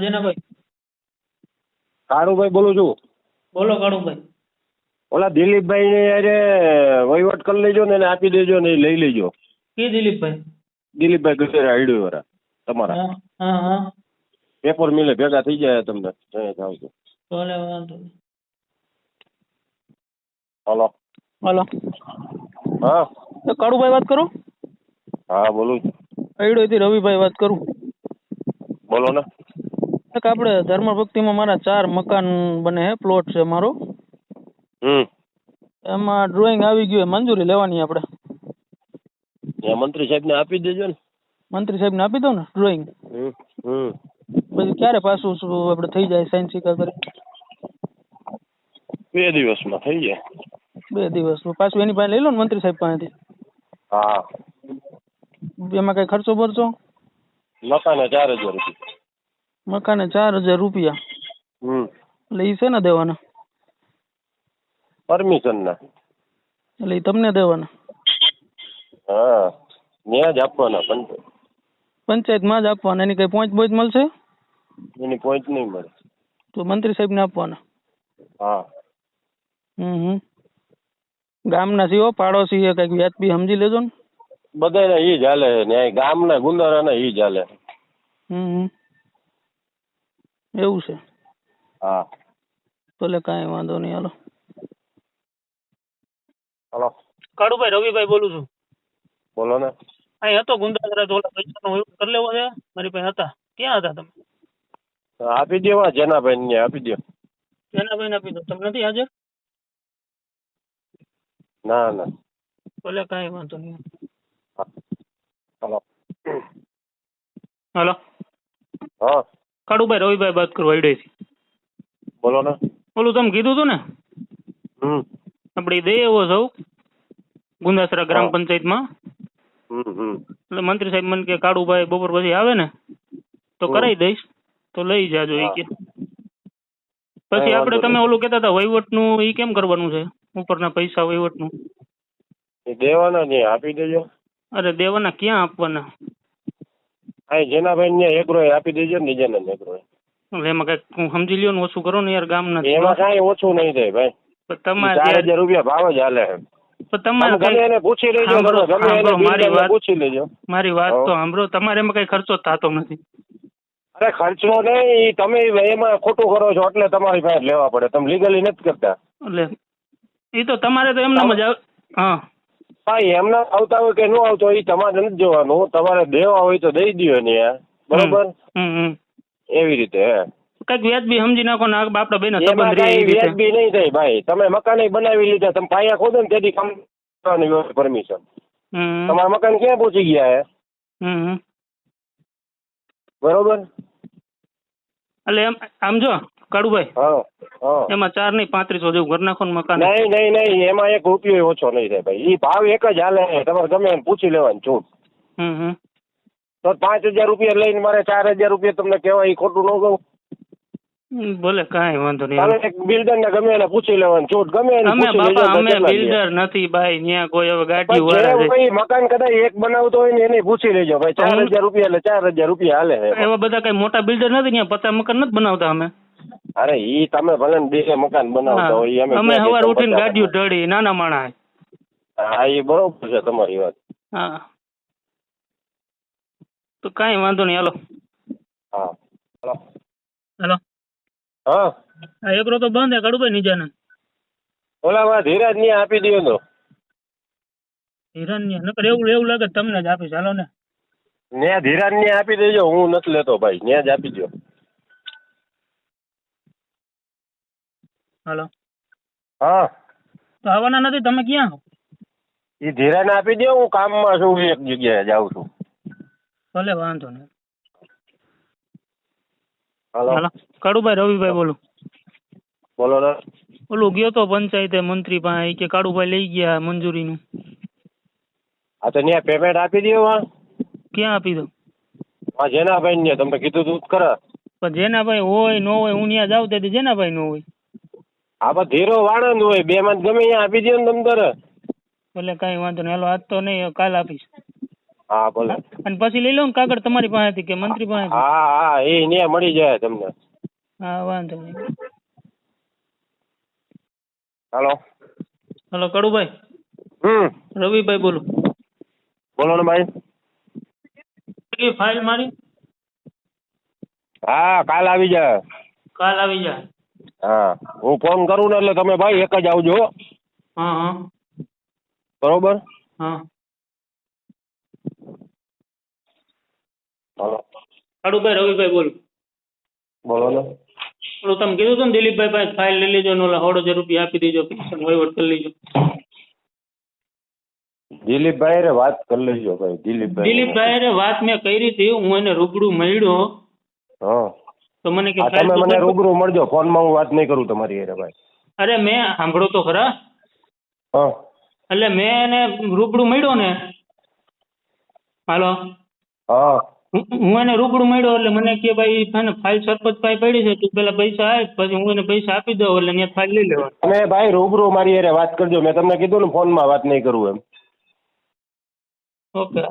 જેનાભાઈ. કાળુભાઈ બોલું છું. બોલો કાળુભાઈ. ઓલા દિલીપભાઈ ને અરે વહીવટ કરી લેજો ને એને આપી દેજો ને એ લઈ લેજો. કે દિલીપભાઈ? દિલીપભાઈ ગજેરા આઈડી વાળા તમારા. હા હા હા. પેપર મિલે ભેગા થઈ જાય તમને. જય જાવ છો ભલે વાંધો નહીં. હલો. હા. કાળુભાઈ વાત કરું? હા બોલું છું. અઈડોથી રવિભાઈ વાત કરું. બોલો ને. એક આપણે ધર્મભક્તિમાં મારા ચાર મકાન બને હે પ્લોટ છે મારો. હમ. એમાં ડ્રોઈંગ આવી ગયું મંજૂરી લેવાની આપણે. ત્યાં મંત્રી સાહેબને આપી દેજો ને. મંત્રી સાહેબને આપી દો ને ડ્રોઈંગ હમ હમ. પછી ક્યારે પાછું આપણે થઈ જાય સાઈન સિક્કા કરી? બે દિવસમાં થઈ જાય. બે દિવસ પાછું એની પાસે લઈ લો ને મંત્રી સાહેબ પાસેથી. હા. એમાં કઈ ખર્ચો ભરચો મકાને ચાર હજાર રૂપિયા. મકાને ચાર હજાર રૂપિયા. હમ. એટલે એ છે ને દેવાના? પરમિશન ના એટલે એ તમને દેવાના? હા ત્યાં જ આપવાના પણ. પંચાયતમાં જ આપવાના? એની કઈ પોંચ બોચ મળશે? એની પોઈન્ટ નહીં મળે. તો મંત્રી સાહેબને આપવાના? હા. હમ હમ. ગામના સીઓ પાડોશી એ કંઈક વ્યાજબી સમજી લેજો ને. બધાને ઈ જ હાલે ન્યાય. ગામના ગુંદારાના ઈ જ હાલે. હમ હમ. એવું છે? હા. ભલે કાંઈ વાંધો નહીં હાલો. હલો. કાળુભાઈ રવિભાઈ બોલું છું. બોલો ને. અહીં હતો ગુંદાગરા તો ઓલા પૈસાનો કરી લેવો છે. મારી પાસે હતા. ક્યાં હતા તમે? આપી દેવા જેનાભાઈ ને આપી દો જેનાભાઈ ભાઈને આપી દો તમે નથી હાજર? ના ના. ભલે કાંઈ વાંધો નહીં. હલો. હાલો. કાળુભાઈ રવિભાઈ વાત કરું હૈડેથી બોલો ને ઓલું તમે કીધું હતું ને? હમ. આપણે દે એવો સૌ ગુંદાસરા ગ્રામ પંચાયતમાં. એટલે મંત્રી સાહેબ મને કે કાળુભાઈ બપોર પછી આવે ને તો કરાવી દઈશ તો લઈ જાજો એ કે. પછી આપણે તમે. ઓલું કહેતા હતા વહીવટનું એ કેમ કરવાનું છે? ઉપરના પૈસા વહીવટનું. દેવાના નહીં આપી દેજો. અરે દેવાના ક્યાં આપવાના? અહીં જેનાભાઈ ને એકરો આપી દેજો ને નીજાને એકરો એટલે એમાં કઈ હું સમજી લ્યો ને ઓછું કરો ને યાર ગામના એમાં કાંઈ ઓછું નહીં થાય ભાઈ. તમારે ચાર હજાર રૂપિયા ભાવ જ હાલે ગમે ગમે મારી વાત. તો સાંભળો તમારે એમાં કઈ ખર્ચો થતો નથી. અરે ખર્ચો નહીં તમે એમાં ખોટું કરો છો એટલે તમારી પાસે લેવા પડે. તમે લીગલી નથી કરતા. એટલે એ તો તમારે તો એમના જ આવ- હા એમના આવતા હોય કે ન આવતો હોય તમારે નથી જોવાનું. તમારે દેવા હોય તો દઈ દ્યો ને યાર બરોબર? એવી રીતે કંઈક વ્યાજબી સમજી નાખો ને આપડા બેના સંબંધ રહે વ્યાજબી નહીં થાય ભાઈ. તમે મકાન બનાવી લીધા તમે પાયા ખોદો ને તેથી કમ પરમિશન તમારા મકાન ક્યાં પહોંચી ગયા હે. બરોબર? એટલે એમ આમ જો કાળુભાઈ? એમાં ચાર નહીં પાંત્રીસો જેવું ઘર નાખો ને મકાન નહીં નહીં નહીં એમાં એક રૂપિયો ઓછો નહીં થાય ભાઈ. ઈ ભાવ એક જ હાલે તમારે ગમે એમ પૂછી લેવાની છૂટ હમ હમ. તો પાંચ હજાર રૂપિયા લઈને મારે ચાર હજાર રૂપિયા તમને કહેવાય એ ખોટું ન કહું? ભલે કાંઈ વાંધો નહીં. તમે એક બિલ્ડર ને ગમે એને પૂછી લેવાનું છૂટ ગમે એને અમે બાપા અમે બિલ્ડર નથી ભાઈ ત્યાં કોઈ હવે ગાડી વાળા છે. મકાન કદાચ એક બનાવતો હોય ને એને પૂછી લેજો ભાઈ. ચાર હજાર રૂપિયા એટલે ચાર હજાર રૂપિયા હાલે એવા બધા કઈ મોટા બિલ્ડર નથી ત્યાં પચાસ મકાન નથી બનાવતા અમે? અરે ઈ તમે ભલે ને બે મકાન બનાવતા હોય. અમે અમે સવાર ઉઠીને ગાડીઓ ઢળી નાના માણા હા એ બરોબર છે તમારી વાત. હા. તો કાંઈ વાંધો નહીં હાલો. હા હાલો. હાલો. હા. આ એકરો તો બંધ હે કાળુભાઈ નીજાને. ઓલામાં ધીરજની આપી દયો તો. ધીરજની નકર એવું એવું લાગે તમને જ આપીશ. હાલો ને. ન્યા ધીરાજની આપી દેજો હું નથી લેતો ભાઈ ને જ આપી દો હાલો. હા. તો આવવાના નથી તમે ક્યાં? એ ધીરાને આપી દો હું કામમાં છું એક જગ્યાએ જાઉં છું. ભલે વાંધો નહીં. હાલો. હાલો. કાળુભાઈ રવિભાઈ બોલું. બોલો ને. ઓલું ગયો તો પંચાયતે મંત્રી પાસે કે કાળુભાઈ લઈ ગયા મંજૂરીનું. હા તો ત્યાં પેમેન્ટ આપી દો હા ક્યાં આપી દો હા જેનાભાઈ ને તમે કીધું તું ખરા. પણ જેના ભાઈ હોય ન હોય હું ત્યાં જાઉં તેથી જેના ભાઈ નો હોય. હા પણ ધીરો વાળંદ હોય બે માં ગમે ત્યાં આપી દે ને તમે તારે ભલે કાંઈ વાંધો નહીં. હાલો આજ તો નહીં કાલ આપીશ. હા ભલે. અને પછી લઈ લો ને કાગળ તમારી પાસેથી કે મંત્રી પાસે હા હા એ ત્યાં મળી જાય તમને. હા વાંધો નહીં. હાલો. હલો કડુભાઈ. હમ. રવિભાઈ બોલું. બોલો ને ભાઈ. ફાઇલ મારી. હા કાલ આવી જાય. કાલ આવી જાય. હા. હું ફોન કરું ને એટલે તમે ભાઈ એક જ આવજો હો. હા બરોબર? હા. હાલો. રવિભાઈ બોલો. બોલો ને. તમે કીધું હતું ને દિલીપભાઈ પાસે ફાઇલ લઈ લેજો ને ઓલા હજાર રૂપિયા આપી દેજો પૈસાનો વહીવટ કરી લેજો. દિલીપભાઈ રે વાત કરી લેજો ભાઈ દિલીપભાઈ. દિલીપભાઈ રે વાત મેં કરી હતી હું એને રૂબરૂ મળ્યો. હા. તો મને કે તમે મને રૂબરૂ મળજો ફોનમાં હું વાત નહીં કરું તમારી હારે ભાઈ. અરે મેં સાંભળો તો ખરા. એટલે મેં એને રૂબરૂ મળ્યો ને. હાલો. હા. હું એને રૂબરૂ મળ્યો એટલે મને કે ભાઈ છે ને ફાઇલ સરપંચ પાસે પડી છે તું પેલા પૈસા આવે પછી હું એને પૈસા આપી દઉં એટલે ત્યાં ફાઇલ લઈ લેવા અને ભાઈ રૂબરૂ મારી હારે વાત કરજો મેં તમને કીધું ને ફોનમાં વાત નહીં કરું એમ. ઓકે.